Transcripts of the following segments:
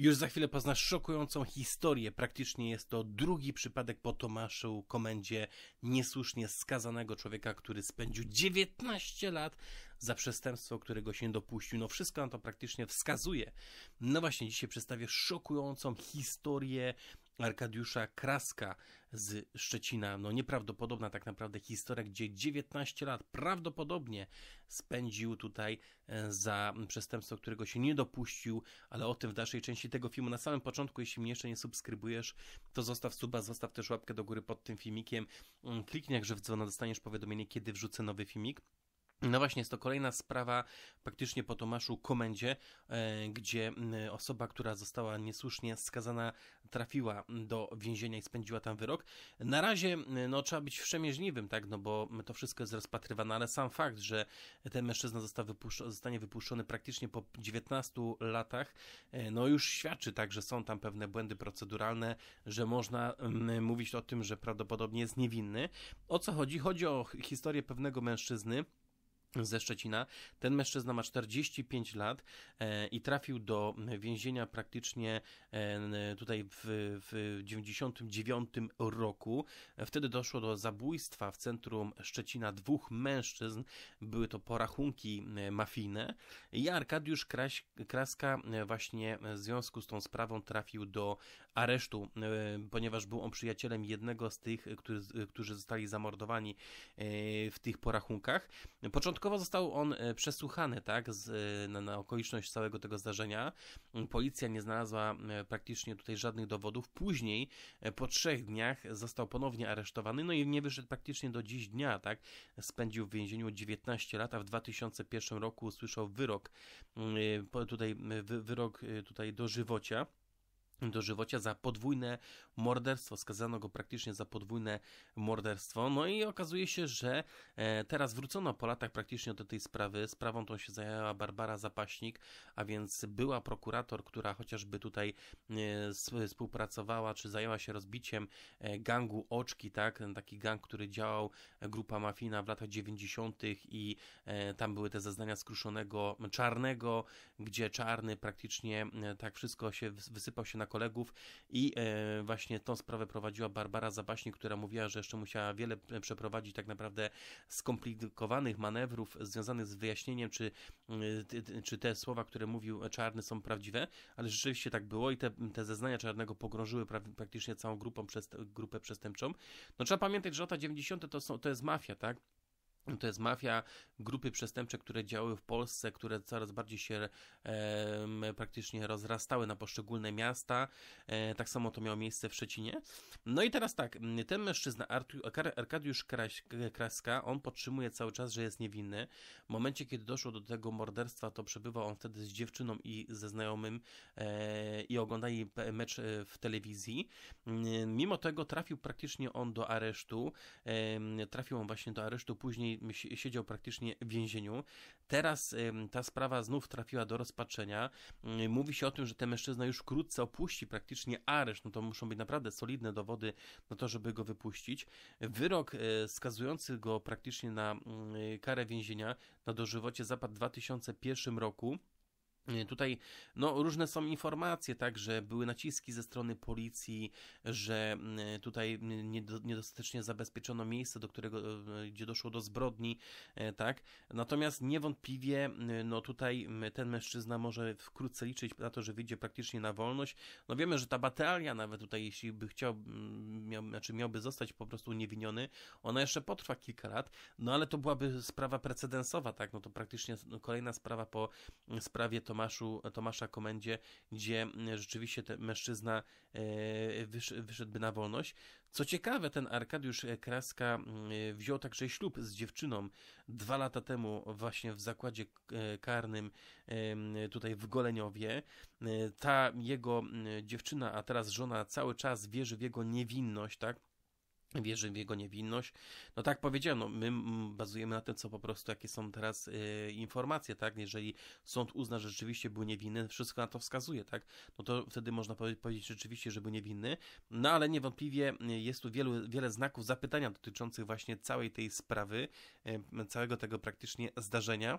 Już za chwilę poznasz szokującą historię. Praktycznie jest to drugi przypadek po Tomaszu Komendzie, niesłusznie skazanego człowieka, który spędził 19 lat za przestępstwo, którego się dopuścił. No wszystko na to praktycznie wskazuje. No właśnie, dzisiaj przedstawię szokującą historię Arkadiusza Kraska z Szczecina. No nieprawdopodobna tak naprawdę historia, gdzie 19 lat prawdopodobnie spędził tutaj e, za przestępstwo, którego się nie dopuścił, ale o tym w dalszej części tego filmu. Na samym początku, jeśli mnie jeszcze nie subskrybujesz, to zostaw suba, zostaw też łapkę do góry pod tym filmikiem. Mm, kliknij jakże w dzwono, dostaniesz powiadomienie, kiedy wrzucę nowy filmik. No właśnie, jest to kolejna sprawa praktycznie po Tomaszu Komendzie, e, gdzie osoba, która została niesłusznie skazana, trafiła do więzienia i spędziła tam wyrok. Na razie, no trzeba być wszemierzliwym, tak, no bo to wszystko jest rozpatrywane, ale sam fakt, że ten mężczyzna zostanie wypuszczony praktycznie po 19 latach, e, no już świadczy tak, że są tam pewne błędy proceduralne, że można mówić o tym, że prawdopodobnie jest niewinny. O co chodzi? Chodzi o historię pewnego mężczyzny, ze Szczecina. Ten mężczyzna ma 45 lat e, i trafił do więzienia praktycznie e, tutaj w, w 99 roku. Wtedy doszło do zabójstwa w centrum Szczecina dwóch mężczyzn. Były to porachunki e, mafijne i Arkadiusz Kraś, Kraska właśnie w związku z tą sprawą trafił do aresztu, e, ponieważ był on przyjacielem jednego z tych, którzy, którzy zostali zamordowani e, w tych porachunkach. Początkowo został on e, przesłuchany, tak, z, e, na, na okoliczność całego tego zdarzenia. Policja nie znalazła e, praktycznie tutaj żadnych dowodów. Później, po trzech dniach, został ponownie aresztowany, no i nie wyszedł praktycznie do dziś dnia, tak. Spędził w więzieniu 19 lat, a w 2001 roku usłyszał wyrok, tutaj wyrok tutaj do żywocia dożywocia za podwójne morderstwo. Skazano go praktycznie za podwójne morderstwo. No i okazuje się, że e, teraz wrócono po latach praktycznie do tej sprawy. Sprawą tą się zajęła Barbara Zapaśnik, a więc była prokurator, która chociażby tutaj e, współpracowała, czy zajęła się rozbiciem e, gangu Oczki, tak? Taki gang, który działał, grupa mafijna w latach 90. i tam były te zeznania skruszonego czarnego, gdzie czarny praktycznie tak wszystko się wysypał się na kolegów i e, właśnie tą sprawę prowadziła Barbara Zabaśnik, która mówiła, że jeszcze musiała wiele przeprowadzić tak naprawdę skomplikowanych manewrów związanych z wyjaśnieniem, czy, e, czy te słowa, które mówił Czarny są prawdziwe, ale rzeczywiście tak było i te, te zeznania Czarnego pogrążyły pra, praktycznie całą grupą, przez, grupę przestępczą. No trzeba pamiętać, że lata 90. to, są, to jest mafia, tak? To jest mafia, grupy przestępcze, które działały w Polsce, które coraz bardziej się e, praktycznie rozrastały na poszczególne miasta. E, tak samo to miało miejsce w Szczecinie. No i teraz tak, ten mężczyzna, Arkadiusz Kraska, on podtrzymuje cały czas, że jest niewinny. W momencie, kiedy doszło do tego morderstwa, to przebywał on wtedy z dziewczyną i ze znajomym e, i oglądali mecz e, w telewizji. Mimo tego trafił praktycznie on do aresztu. Trafił on właśnie do aresztu później siedział praktycznie w więzieniu. Teraz ta sprawa znów trafiła do rozpatrzenia. Mówi się o tym, że ten mężczyzna już wkrótce opuści praktycznie areszt. No to muszą być naprawdę solidne dowody na to, żeby go wypuścić. Wyrok e, skazujący go praktycznie na karę więzienia na dożywocie zapadł w 2001 roku. Tutaj no, różne są informacje, tak, że były naciski ze strony policji, że mm, tutaj niedostatecznie zabezpieczono miejsce, do którego, e, gdzie doszło do zbrodni, e, tak. Natomiast niewątpliwie, no tutaj ten mężczyzna może wkrótce liczyć na to, że wyjdzie praktycznie na wolność. No wiemy, że ta batalia nawet tutaj, jeśli by chciał, miał, znaczy miałby zostać po prostu uniewinniony, ona jeszcze potrwa kilka lat, no ale to byłaby sprawa precedensowa, tak, no to praktycznie kolejna sprawa po sprawie Tomaszu, Tomasza Komendzie, gdzie rzeczywiście ten mężczyzna e, wyszedłby na wolność. Co ciekawe, ten Arkadiusz Kraska wziął także ślub z dziewczyną dwa lata temu właśnie w zakładzie e, karnym tutaj w Goleniowie. E, ta jego dziewczyna, a teraz żona cały czas wierzy w jego niewinność, tak? Wierzy w jego niewinność. No tak powiedziałem, no, my bazujemy na tym, co po prostu, jakie są teraz y, informacje, tak? Jeżeli sąd uzna, że rzeczywiście był niewinny, wszystko na to wskazuje, tak? No to wtedy można powiedzieć rzeczywiście, że był niewinny, no ale niewątpliwie y, jest tu wielu, wiele znaków zapytania dotyczących właśnie całej tej sprawy, y, całego tego praktycznie zdarzenia.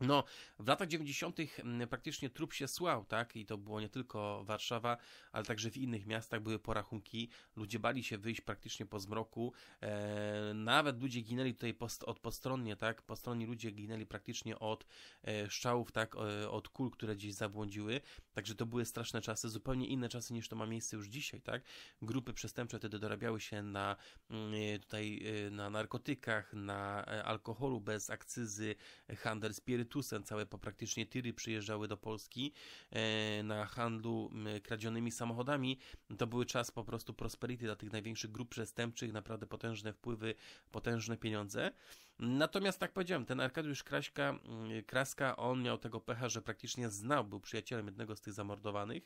No, w latach 90. Mm, praktycznie trup się słał, tak? I to było nie tylko Warszawa, ale także w innych miastach były porachunki. Ludzie bali się wyjść praktycznie po zmroku. E, nawet ludzie ginęli tutaj post, od postronnie, tak? Postronni ludzie ginęli praktycznie od e, szczałów, tak? E, od kul, które gdzieś zabłądziły. Także to były straszne czasy, zupełnie inne czasy niż to ma miejsce już dzisiaj, tak? Grupy przestępcze wtedy dorabiały się na mm, tutaj e, na narkotykach, na e, alkoholu bez akcyzy, handel spirytusem spirytusem. Całe po praktycznie tiry przyjeżdżały do Polski e, na handlu kradzionymi samochodami. To były czas po prostu prosperity dla tych największych grup przestępczych, naprawdę potężne wpływy, potężne pieniądze. Natomiast tak powiedziałem, ten Arkadiusz Kraśka, Kraska, on miał tego pecha, że praktycznie znał, był przyjacielem jednego z tych zamordowanych.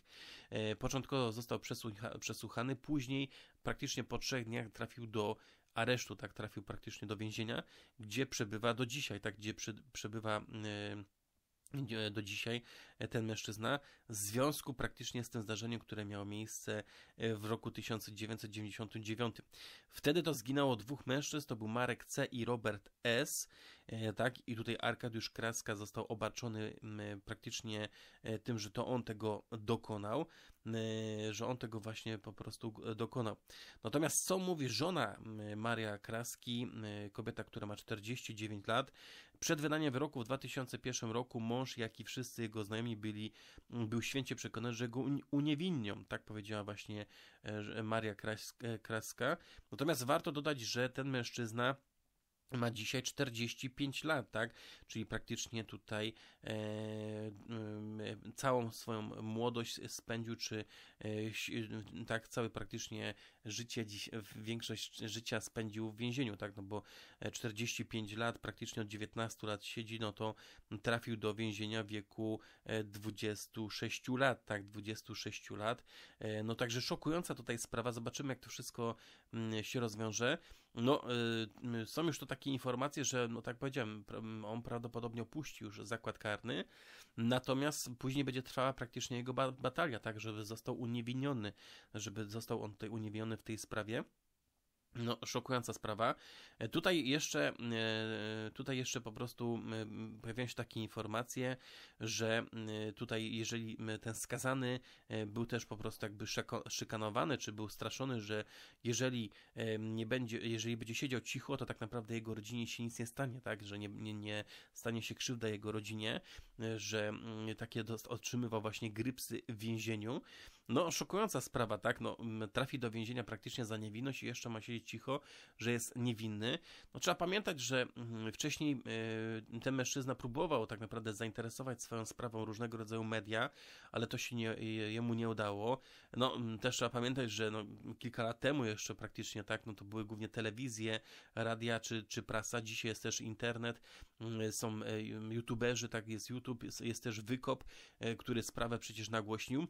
E, początkowo został przesłuchany, później praktycznie po trzech dniach trafił do aresztu, tak trafił praktycznie do więzienia, gdzie przebywa do dzisiaj, tak gdzie przy, przebywa yy, do dzisiaj ten mężczyzna w związku praktycznie z tym zdarzeniem, które miało miejsce e, w roku 1999. Wtedy to zginęło dwóch mężczyzn, to był Marek C. i Robert S. E, tak, i tutaj Arkadiusz Kraska został obarczony praktycznie tym, że to on tego dokonał, że on tego właśnie po prostu dokonał. Natomiast co mówi żona Maria Kraski, kobieta, która ma 49 lat, przed wydaniem wyroku w 2001 roku mąż, jak i wszyscy jego znajomi byli, był święcie przekonany, że go uniewinnią, tak powiedziała właśnie e, Maria Kraska. Natomiast warto dodać, że ten mężczyzna ma dzisiaj 45 lat, tak? Czyli praktycznie tutaj e, e, całą swoją młodość spędził, czy e, tak, całe praktycznie życie, dziś, większość życia spędził w więzieniu, tak? No bo 45 lat, praktycznie od 19 lat siedzi, no to trafił do więzienia w wieku 26 lat, tak? 26 lat. E, no także szokująca tutaj sprawa, zobaczymy jak to wszystko mm, się rozwiąże. No, y, są już to takie informacje, że, no tak powiedziałem, on prawdopodobnie opuści już zakład karny, natomiast później będzie trwała praktycznie jego batalia, tak, żeby został uniewinniony, żeby został on tutaj uniewinniony w tej sprawie. No, szokująca sprawa. E, tutaj jeszcze, e, tutaj jeszcze po prostu pojawiają się takie informacje, że tutaj, jeżeli ten skazany e, był też po prostu jakby szykanowany, czy był straszony, że jeżeli nie będzie, jeżeli będzie siedział cicho, to tak naprawdę jego rodzinie się nic nie stanie, tak, że nie, nie, nie stanie się krzywda jego rodzinie, że takie otrzymywał właśnie grypsy w więzieniu. No, szokująca sprawa, tak? No, trafi do więzienia praktycznie za niewinność i jeszcze ma siedzieć cicho, że jest niewinny. No, trzeba pamiętać, że wcześniej y, ten mężczyzna próbował tak naprawdę zainteresować swoją sprawą różnego rodzaju media, ale to się nie, jemu nie udało. No, też trzeba pamiętać, że no, kilka lat temu jeszcze praktycznie, tak? No, to były głównie telewizje, radia czy, czy prasa. Dzisiaj jest też internet, są e, youtuberzy, tak? Jest YouTube, jest, jest też Wykop, e, który sprawę przecież nagłośnił.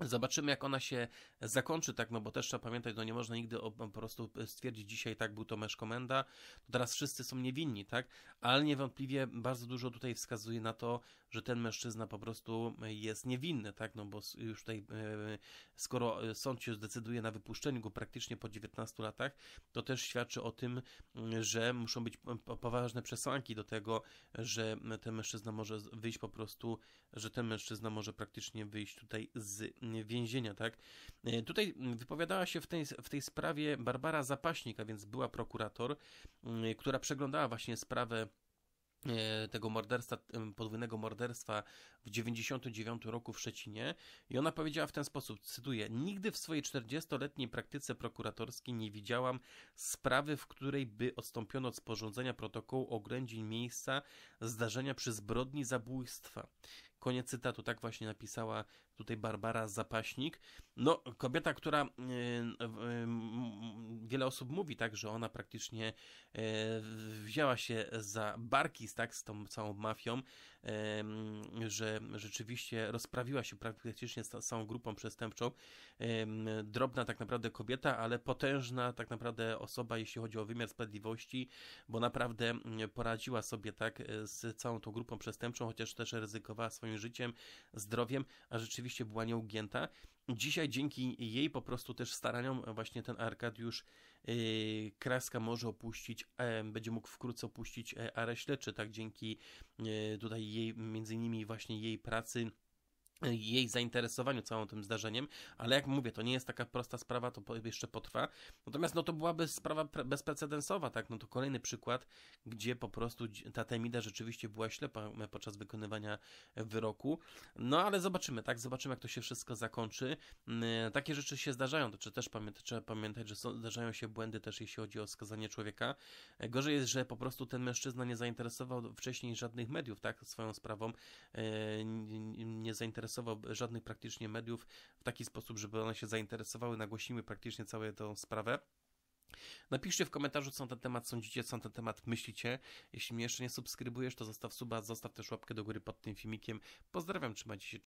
Zobaczymy, jak ona się zakończy, tak, no bo też trzeba pamiętać, no nie można nigdy po prostu stwierdzić dzisiaj, tak, był to męż komenda, to teraz wszyscy są niewinni, tak, ale niewątpliwie bardzo dużo tutaj wskazuje na to, że ten mężczyzna po prostu jest niewinny, tak, no bo już tutaj, e, skoro sąd się zdecyduje na wypuszczeniu go praktycznie po 19 latach, to też świadczy o tym, że muszą być poważne przesłanki do tego, że ten mężczyzna może wyjść po prostu, że ten mężczyzna może praktycznie wyjść tutaj z więzienia, tak. E, tutaj wypowiadała się w tej, w tej sprawie Barbara Zapaśnik, a więc była prokurator, która przeglądała właśnie sprawę E, tego morderstwa, podwójnego morderstwa w 99 roku w Szczecinie i ona powiedziała w ten sposób, cytuję, nigdy w swojej 40-letniej praktyce prokuratorskiej nie widziałam sprawy, w której by odstąpiono od sporządzenia protokołu oględzin miejsca zdarzenia przy zbrodni zabójstwa. Koniec cytatu, tak właśnie napisała tutaj Barbara Zapaśnik. No, kobieta, która y, y, wiele osób mówi tak, że ona praktycznie y, wzięła się za barki tak, z tą całą mafią, że rzeczywiście rozprawiła się praktycznie z całą grupą przestępczą. Drobna tak naprawdę kobieta, ale potężna tak naprawdę osoba, jeśli chodzi o wymiar sprawiedliwości, bo naprawdę poradziła sobie tak z całą tą grupą przestępczą, chociaż też ryzykowała swoim życiem, zdrowiem, a rzeczywiście rzeczywiście była nieugięta. Dzisiaj dzięki jej po prostu też staraniom właśnie ten Arkadiusz yy, Kraska może opuścić, będzie mógł wkrótce opuścić e, arę śledczy, tak dzięki e, tutaj jej, między innymi właśnie jej pracy jej zainteresowaniu całym tym zdarzeniem, ale jak mówię, to nie jest taka prosta sprawa, to jeszcze potrwa. Natomiast no to byłaby sprawa bezprecedensowa, tak? No to kolejny przykład, gdzie po prostu ta Temida rzeczywiście była ślepa podczas wykonywania wyroku. No ale zobaczymy, tak? Zobaczymy, jak to się wszystko zakończy. Mm, takie rzeczy się zdarzają, to też pamiętać, trzeba pamiętać, że są, zdarzają się błędy też, jeśli chodzi o skazanie człowieka. Gorzej jest, że po prostu ten mężczyzna nie zainteresował wcześniej żadnych mediów, tak? Swoją sprawą e, nie zainteresował zainteresował żadnych praktycznie mediów w taki sposób, żeby one się zainteresowały, nagłośniły praktycznie całą tę sprawę. Napiszcie w komentarzu, co na ten temat sądzicie, co na ten temat myślicie. Jeśli mnie jeszcze nie subskrybujesz, to zostaw suba, zostaw też łapkę do góry pod tym filmikiem. Pozdrawiam, trzymajcie się.